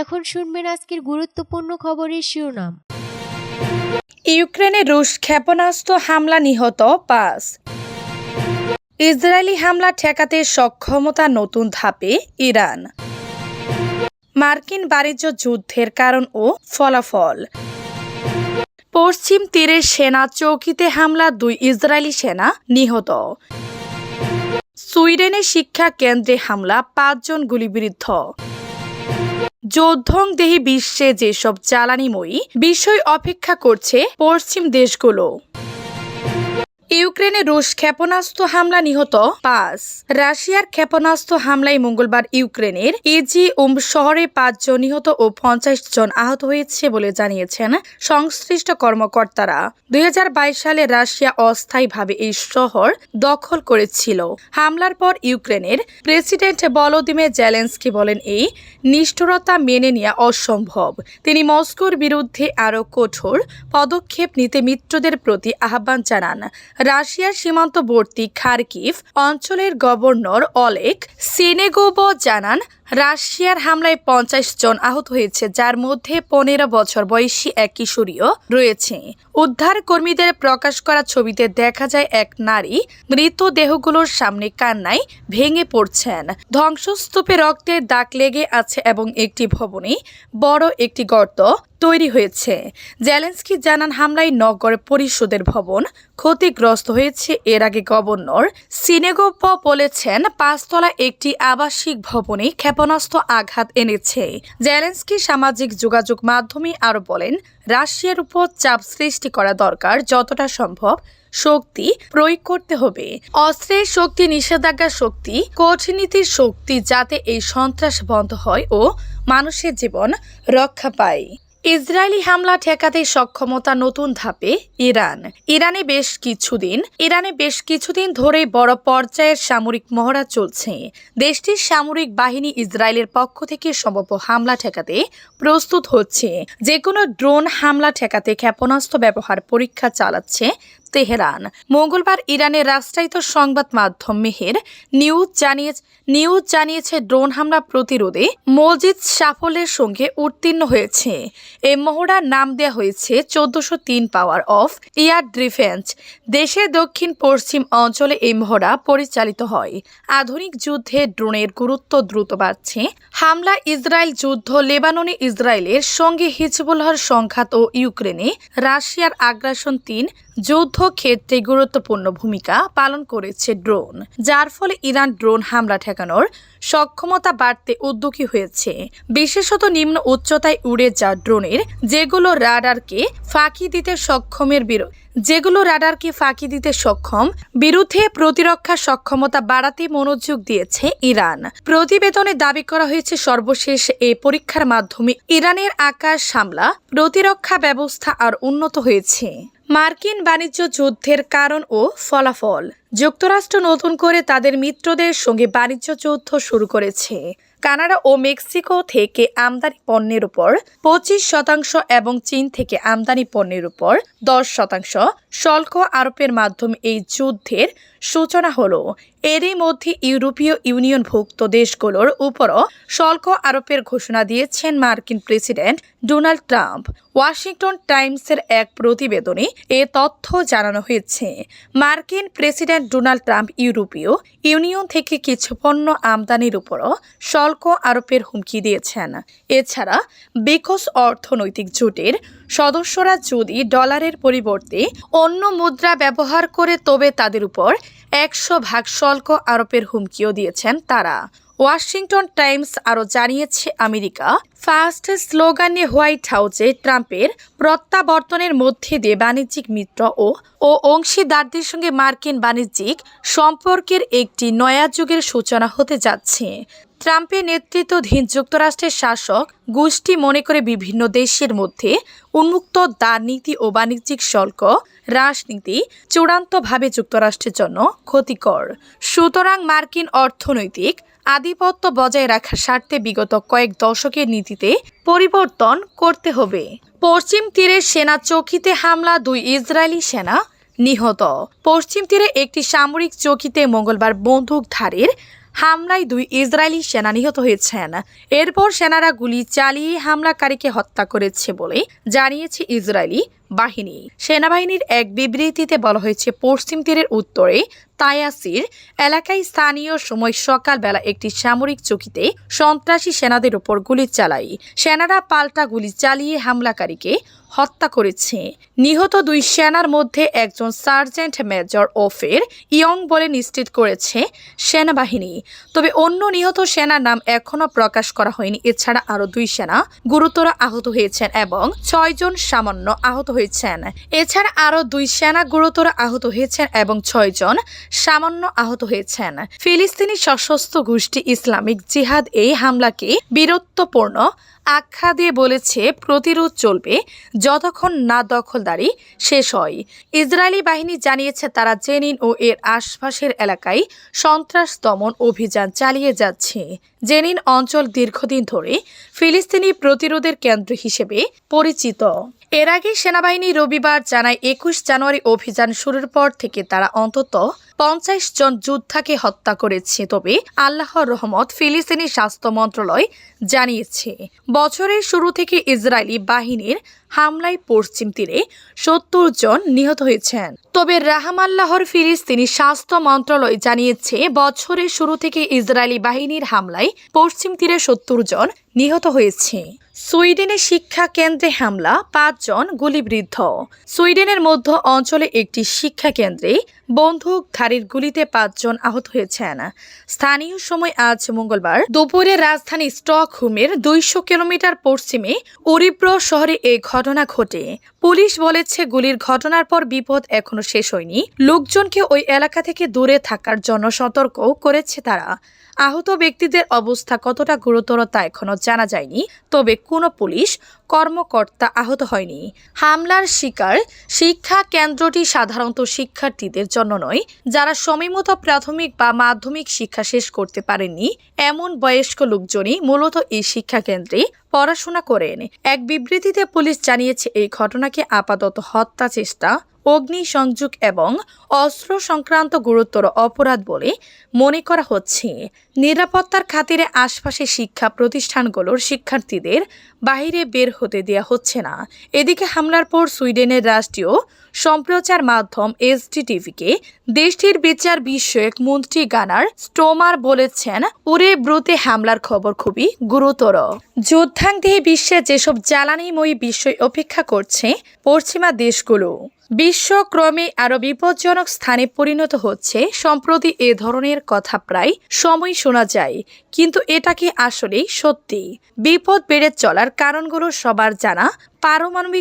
এখন আজকের গুরুত্বপূর্ণ খবরের শিরোনাম। ইউক্রেনে রুশ ক্ষেপণাস্ত্র হামলা নিহত পাঁচ। ইসরায়েলি হামলা ঠেকাতে সক্ষমতা নতুন ধাপে ইরান। মার্কিন বাণিজ্য যুদ্ধের কারণ ও ফলাফল। পশ্চিম তীরে সেনা চৌকিতে হামলা, দুই ইসরায়েলি সেনা নিহত। সুইডেনে শিক্ষা কেন্দ্রে হামলা, পাঁচজন গুলিবিদ্ধ। যৌদ্ধং দেহি বিশ্বে যেসব জ্বালানিময়ী বিষয় অপেক্ষা করছে পশ্চিম দেশগুলো। ইউক্রেনে রুশ ক্ষেপণাস্ত্র হামলা নিহত পাঁচ। রাশিয়ার ক্ষেপণাস্ত্র হামলায় মঙ্গলবার ইউক্রেনের ইজি উম শহরে পাঁচজন নিহত ও পঞ্চাশ জন আহত হয়েছে বলে জানিয়েছেন সংশ্লিষ্ট কর্মকর্তারা। দু হাজার বাইশ সালে রাশিয়া অস্থায়ীভাবে এই শহর দখল করেছিল। হামলার পর ইউক্রেনের প্রেসিডেন্ট বলোদিমির জেলেন্সকি বলেন, এই নিষ্ঠুরতা মেনে নেওয়া অসম্ভব। তিনি মস্কোর বিরুদ্ধে আরও কঠোর পদক্ষেপ নিতে মিত্রদের প্রতি আহ্বান জানান। রাশিয়ার সীমান্তবর্তী খার্কিভ অঞ্চলের গভর্নর অলেক সেনেগোব জানান রাশিয়ার হামলায় পঞ্চাশ জন আহত হয়েছে, যার মধ্যে পনেরো বছর বয়সী এক কিশোরীও রয়েছে। উদ্ধার কর্মীদের প্রকাশ করা ছবিতে দেখা যায়, এক নারী মৃতদেহগুলোর সামনে কান্নায় ভেঙে পড়ছেন। ধ্বংসস্তূপে রক্তের দাগ লেগে আছে এবং একটি ভবনে বড় একটি গর্ত তৈরি হয়েছে। জেলেন্সকি জানান, হামলায় নগর পরিষদের ভবন ক্ষতিগ্রস্ত হয়েছে। এর আগে গভর্নর সিনেগোপ বলেছেন, পাঁচতলা একটি আবাসিক ভবনে ক্ষেপণাস্ত্র আঘাত এনেছে। জেলেন্সকি সামাজিক যোগাযোগ মাধ্যমে আরও বলেন, রাশিয়ার উপর চাপ সৃষ্টি করা দরকার, যতটা সম্ভব শক্তি প্রয়োগ করতে হবে। অস্ত্রের শক্তি নিষেধাজ্ঞা শক্তি, কূটনীতির শক্তি যাতে এই সন্ত্রাস বন্ধ হয় ও মানুষের জীবন রক্ষা পায়। ইসরায়েলি হামলা ঠেকাতে সক্ষমতা নতুন ধাপে ইরান। ইরানে বেশ কিছুদিন, ইরানে বেশ কিছুদিন ধরে বড় পর্যায়ের সামরিক মহড়া চলছে। দেশটির সামরিক বাহিনী ইসরায়েলের পক্ষ থেকে সম্ভাব্য হামলা ঠেকাতে প্রস্তুত হচ্ছে। যে কোনো ড্রোন হামলা ঠেকাতে ক্ষেপণাস্ত্র ব্যবহার পরীক্ষা চালাচ্ছে তেহরান। মঙ্গলবার ইরানের রাষ্ট্রায়িত সংবাদ মাধ্যম মেহের নিউজ জানিয়ে নিউজ জানিয়েছে ড্রোন হামলা প্রতিরোধে মসজিদ সাফল্যের সঙ্গে উত্তীর্ণ হয়েছে। এ মহড়ার নাম দেওয়া হয়েছে চোদ্দশো তিন পাওয়ার অফ এয়ার ডিফেন্স। দেশের দক্ষিণ পশ্চিম অঞ্চলে এই মহড়া পরিচালিত হয়। আধুনিক যুদ্ধে ড্রোনের গুরুত্ব দ্রুত বাড়ছে। হামলা ইসরায়েল যুদ্ধ, লেবাননে ইসরায়েলের সঙ্গে হিজবুল্লাহর সংঘাত ও ইউক্রেনে রাশিয়ার আগ্রাসন তিন যুদ্ধক্ষেত্রে গুরুত্বপূর্ণ ভূমিকা পালন করেছে ড্রোন, যার ফলে ইরান ড্রোন হামলা ঠেকানোর সক্ষমতা বাড়তে উদ্যোগী হয়েছে। বিশেষত নিম্ন উচ্চতায় উড়ে যা ড্রোনের যেগুলো রাডারকে ফাঁকি দিতে সক্ষমের বিরোধ যেগুলো রাডারকে ফাঁকি দিতে সক্ষম, বিরুদ্ধে প্রতিরক্ষা সক্ষমতা বাড়াতে মনোযোগ দিয়েছে ইরান। প্রতিবেদনে দাবি করা হয়েছে সর্বশেষ এই পরীক্ষার মাধ্যমে ইরানের আকাশ হামলা, প্রতিরক্ষা ব্যবস্থা আর উন্নত হয়েছে। মার্কিন বাণিজ্য যুদ্ধের কারণ ও ফলাফল। যুক্তরাষ্ট্র নতুন করে তাদের মিত্রদের সঙ্গে বাণিজ্য যুদ্ধ শুরু করেছে। কানাডা ও মেক্সিকো থেকে আমদানি পণ্যের উপর পঁচিশ শতাংশ এবং চীন থেকে আমদানি পণ্যের উপর দশ শতাংশ শুল্ক আরোপের মাধ্যমে এই যুদ্ধের সূচনা হলো। এরই মধ্যে ইউরোপীয় ইউনিয়নভুক্ত দেশগুলোর উপরও শুল্ক আরোপের ঘোষণা দিয়েছেন মার্কিন প্রেসিডেন্ট ডোনাল্ড ট্রাম্প। ওয়াশিংটন টাইমসের এক প্রতিবেদনে এ তথ্য জানানো হয়েছে। মার্কিন প্রেসিডেন্ট ডোনাল্ড ট্রাম্প ইউরোপীয় ইউনিয়ন থেকে কিছু পণ্য আমদানির উপরও শুল্ক আরোপের হুমকি দিয়েছেন। এছাড়া বিকস অর্থনৈতিক জোটের সদস্যরা যদি ডলারের পরিবর্তে অন্য মুদ্রা ব্যবহার করে তবে তাদের উপর একশো ভাগ শুল্ক আরোপের হুমকিও দিয়েছেন তারা। ওয়াশিংটন টাইমস আরও জানিয়েছে, আমেরিকা ফার্স্ট স্লোগানে হোয়াইট হাউসে ট্রাম্পের প্রত্যাবর্তনের মধ্যে দিয়ে বাণিজ্যিক মিত্র ও ও অংশীদারদের সঙ্গে মার্কিন বাণিজ্যিক সম্পর্কের একটি নয়া যুগের সূচনা হতে যাচ্ছে। ট্রাম্পের নেতৃত্বাধীন যুক্তরাষ্ট্রের শাসক গোষ্ঠী মনে করে বিভিন্ন দেশের মধ্যে উন্মুক্ত দ্বার নীতি ও বাণিজ্যিক শুল্ক রাজনীতি চূড়ান্তভাবে যুক্তরাষ্ট্রের জন্য ক্ষতিকর। সুতরাং মার্কিন অর্থনৈতিক আধিপত্য বজায় রাখার স্বার্থে বিগত কয়েক দশকের নীতিতে পরিবর্তন করতে হবে। পশ্চিম তীরের সেনা চৌকিতে হামলা, দুই ইসরায়েলি সেনা নিহত। পশ্চিম তীরে একটি সামরিক চৌকিতে মঙ্গলবার বন্দুকধারীর হামলায় দুই ইসরায়েলি সেনা নিহত হয়েছেন। এরপর সেনারা গুলি চালিয়ে হামলাকারীকে হত্যা করেছে বলে জানিয়েছে ইসরায়েলি বাহিনী। সেনাবাহিনীর এক বিবৃতিতে বলা হয়েছে, পশ্চিম তীরের উত্তরে তায়াসির এলাকায় স্থানীয় সময় সকালবেলা একটি সামরিক চকিতে সন্ত্রাসী সেনাদের উপর গুলি চালায়। সেনারা পাল্টা গুলি চালিয়ে হামলাকারীকে হত্যা করেছে। নিহত দুই সেনার মধ্যে একজন সার্জেন্ট মেজর ওফের ইয়ং বলে নিশ্চিত করেছে সেনাবাহিনী। তবে অন্য নিহত সেনার নাম এখনও প্রকাশ করা হয়নি। এছাড়া আরও দুই সেনা গুরুতর আহত হয়েছেন এবং ছয়জন সামান্য আহত হয়েছেন। এছাড়া আরও দুই সেনা গুরুতর আহত হয়েছেন এবং ছয়জন সামান্য আহত হয়েছেন। ফিলিস্তিনি সশস্ত্র গোষ্ঠী ইসলামিক জিহাদ এই হামলাকে বীরত্বপূর্ণ আখ্যা দিয়ে বলেছে, প্রতিরোধ চলবে, যতক্ষণ না দখলদারি শেষ হয়। ইসরায়েলি বাহিনী জানিয়েছে, তারা জেনিন ও এর আশপাশের এলাকায় সন্ত্রাস দমন অভিযান চালিয়ে যাচ্ছে। জেনিন অঞ্চল দীর্ঘদিন ধরে ফিলিস্তিনি প্রতিরোধের কেন্দ্র হিসেবে পরিচিত। এর আগে সেনাবাহিনী রবিবার জানায়, একুশ জানুয়ারি অভিযান শুরুর পর থেকে তারা অন্তত পঞ্চাশ জন যোদ্ধাকে হত্যা করেছে। তবে আল্লাহর রহমত ফিলিস্তিনি স্বাস্থ্য মন্ত্রণালয় জানিয়েছে, বছরের শুরু থেকে ইসরায়েলি বাহিনীর হামলায় পশ্চিম তীরে সত্তর জন নিহত হয়েছেন। তবে রাহামাল্লাহর ফিলিস্তিনি স্বাস্থ্য মন্ত্রণালয় জানিয়েছে, বছরের শুরু থেকে ইসরায়েলি বাহিনীর হামলায় পশ্চিম তীরে সত্তর জন নিহত হয়েছে। সুইডেনের শিক্ষা কেন্দ্রে হামলা, পাঁচজন গুলিবিদ্ধ। সুইডেনের মধ্য অঞ্চলে একটি শিক্ষা কেন্দ্রে বন্দুকধারীর গুলিতে পাঁচজন আহত হয়েছেন। স্থানীয় সময় আজ মঙ্গলবার দুপুরে রাজধানী স্টকহোমের দুইশো কিলোমিটার পশ্চিমে উরিব্র শহরে এই ঘটনা ঘটে। পুলিশ বলেছে, গুলির ঘটনার পর বিপদ এখনও শেষ হয়নি। লোকজনকে ওই এলাকা থেকে দূরে থাকার জন্য সতর্ক করেছে তারা। আহত ব্যক্তিদের অবস্থা কতটা গুরুতর তা এখনও জানা যায়নি, তবে কোনো পুলিশ কর্মকর্তা আহত হয়নি। হামলার শিকার শিক্ষা কেন্দ্রটি সাধারণত শিক্ষার্থীদের জন্য নয়, যারা সময়মতো প্রাথমিক বা মাধ্যমিক শিক্ষা শেষ করতে পারেননি। এমন বয়স্ক লোকজনই মূলত এই শিক্ষা কেন্দ্রে পড়াশোনা করেন। এক বিবৃতিতে পুলিশ জানিয়েছে, এই ঘটনাকে আপাতত হত্যা চেষ্টা, অগ্নিসংযোগ এবং অস্ত্র সংক্রান্ত গুরুতর অপরাধ বলে মনে করা হচ্ছে। নিরাপত্তার খাতিরে আশপাশে শিক্ষা প্রতিষ্ঠানগুলোর শিক্ষার্থীদের বাইরে বের হতে দেওয়া হচ্ছে না। এদিকে হামলার পর সুইডেনের রাষ্ট্রীয় সম্প্রচার মাধ্যম এসডিটিভিকে দেশটির বিচার বিষয়ক মন্ত্রী গানার স্টোমার বলেছেন উরে ব্রুতে হামলার খবর খুবই গুরুতর। যুদ্ধান্তে বিশ্বে যেসব জ্বালানিময়ী বিষয় অপেক্ষা করছে, পশ্চিমা দেশগুলো। বিশ্ব আরও আরও বিপজ্জনক স্থানে পরিণত হচ্ছে। সম্প্রতি এ ধরনের কথা প্রায় সময় শোনা যায়, কিন্তু এটা কি আসলেই সত্যি? বিপদ বেড়ে চলার কারণগুলো সবার জানা। পারমাণবিক